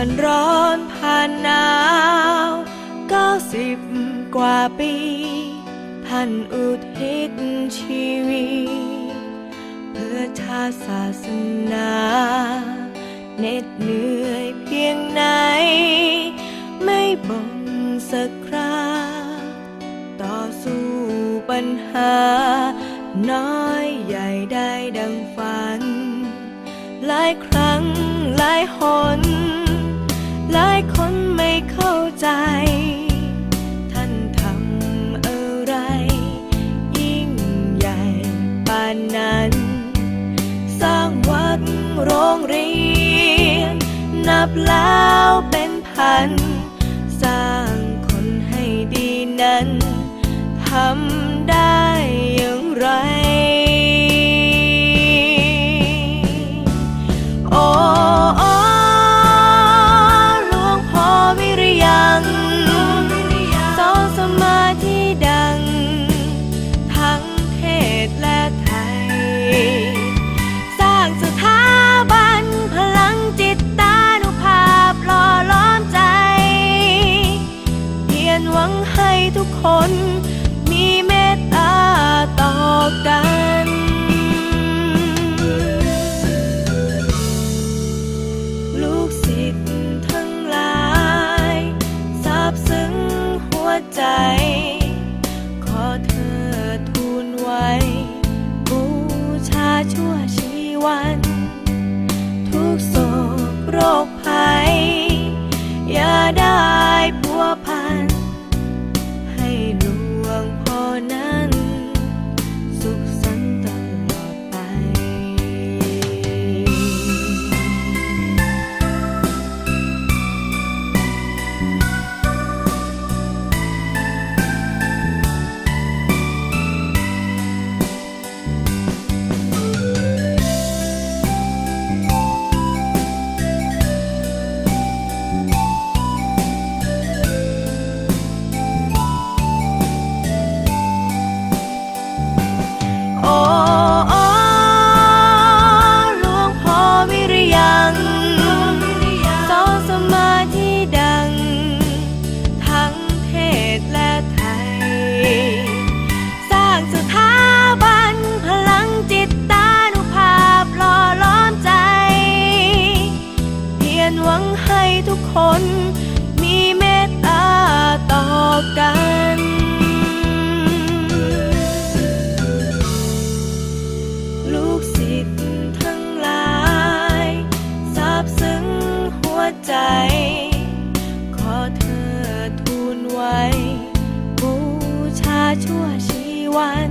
านร้อนผ่านหนาวเก้าสิบกว่าปีท่านอุทิศชีวิต เพื่อชาศาสนาเน็ดเหนื่อยเพียงไหน ไม่บ่นสักคราต่อสู้ปัญหา น้อยใหญ่ได้ดังฝัน หลายครั้งหลายหน หลายคนไม่เข้าใจ ท่านทำอะไร ยิ่งใหญ่ปานนั้น สร้างวัดโรงเรียน นับแล้วเป็นพัน 爱做洗碗。 ทุกคน มีเมตตาต่อกัน ลูกศิษย์ทั้งหลายซาบซึ้งหัวใจ ขอเธอทูลไว้ บูชาชั่วชีวัน